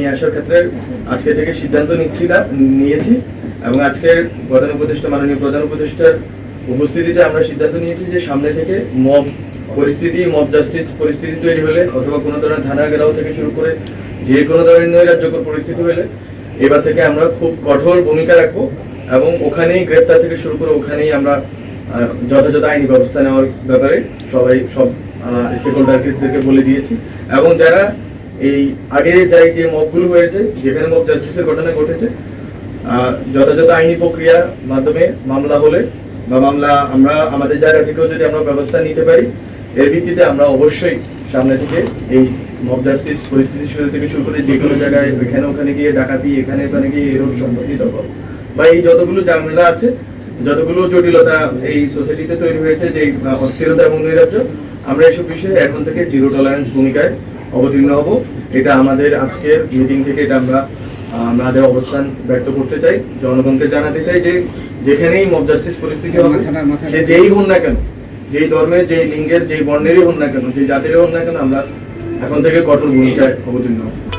নিয়ে আসার ক্ষেত্রে আজকে থেকে সিদ্ধান্ত নিচ্ছি না, নিয়েছি এবং আজকের প্রধান উপদেষ্টা, মাননীয় প্রধান উপদেষ্টার উপস্থিতিতে আমরা সিদ্ধান্ত নিয়েছি যে সামনে থেকে মব পরিস্থিতি, মব জাস্টিস পরিস্থিতি তৈরি হলে অথবা কোনো ধরনের থানা ঘেরাও থেকে শুরু করে যে কোনো ধরনের নৈরাজ্যকর পরিস্থিতি হলে এবার থেকে আমরা খুব কঠোর ভূমিকা রাখব এবং ওখানেই গ্রেপ্তার থেকে শুরু করে ওখানেই আমরা যথাযথ আইনি ব্যবস্থা নেওয়ার ব্যাপারে সবাই, সব স্টেক হোল্ডারদেরকে বলে দিয়েছি এবং যারা এই আগে যাই যে মবগুলো হয়েছে, যেখানে মব জাস্টিসের ঘটনা ঘটেছে যথাযথ আইনি প্রক্রিয়ার মাধ্যমে মামলা হলে বা মামলা আমরা আমাদের জায়গা থেকেও যদি আমরা ব্যবস্থা নিতে পারি, এর ভিত্তিতে আমরা অবশ্যই সামনে থেকে এই মব জাস্টিস পরিস্থিতি শুরু থেকে শুরু করে যে কোনো জায়গায় এখানে ওখানে গিয়ে ডাকাতি, এখানে ওখানে গিয়ে এরকম সম্পত্তি দখল। বা এই যতগুলো ঝামেলা আছে, যতগুলো জটিলতা এই সোসাইটিতে তৈরি হয়েছে যে অস্থিরতা এবং নৈরাজ্য, আমরা এসব বিষয়ে এখন থেকে জিরো টলারেন্স ভূমিকায় অবতীর্ণ হব। এটা আমাদের আজকের মিটিং থেকে এটা আমরা আমাদের অবস্থান ব্যক্ত করতে চাই। জনগণকে জানাতে চাই যে যেখানেই মব জাস্টিস পরিস্থিতি হবে সে যেই হন না কেন যেই ধর্মের যেই লিঙ্গের যেই বর্ণেরই হন না কেন যে জাতিরই হন না কেন আমরা এখন থেকে কঠোর ভূমিকায় অবতীর্ণ হব।